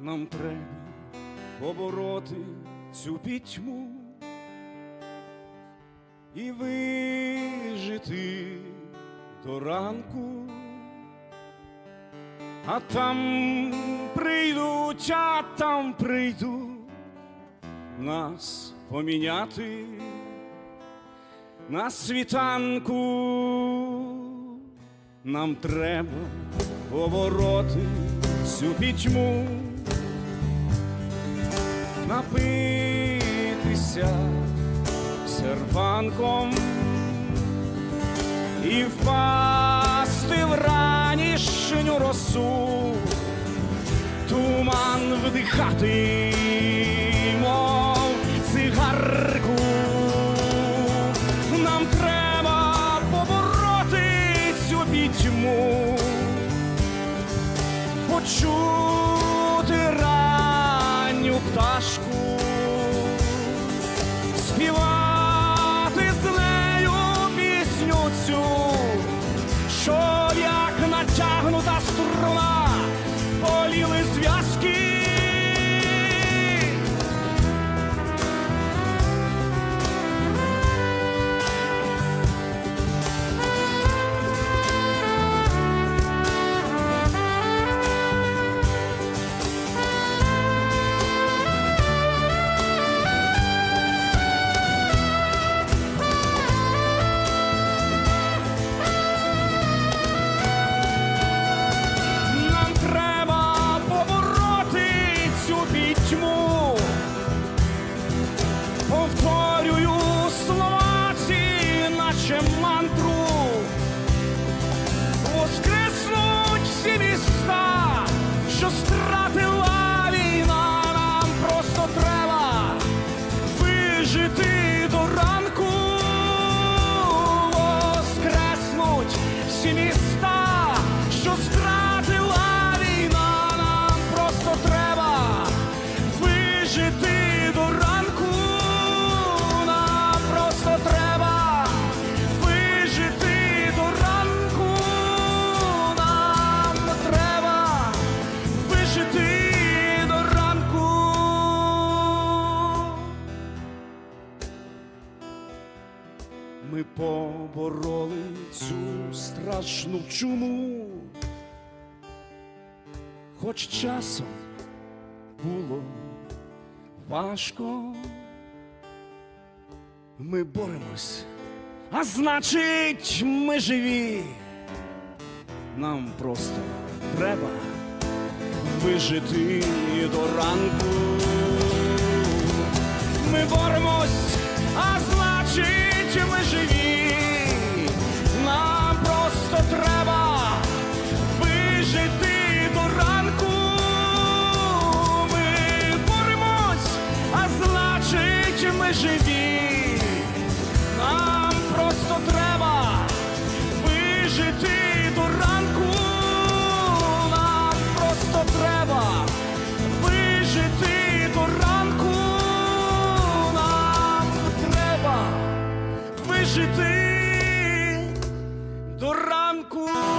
нам треба побороти цю пітьму і вижити до ранку, а там прийдуть, а там прийдуть нас поміняти на світанку. Нам треба повороти цю пітьму, напитися серпанком і впасти в ранішню росу, туман вдихати, мов цигарку. Нам треба побороти цю пітьму, почути наче мантру. Воскреснуть всі міста, що стратила війна. Нам просто треба вижити до ранку. Воскреснуть всі міста, що стратила війна. Нам просто треба вижити Ми побороли цю страшну чуму, хоч часом було важко. Ми боремось, а значить, ми живі. Нам просто треба вижити до ранку. Ми боремось, а значить, ми живі. Нам просто треба вижити до ранку. Ми боремось, а значить, ми живі. Треба вижити до ранку.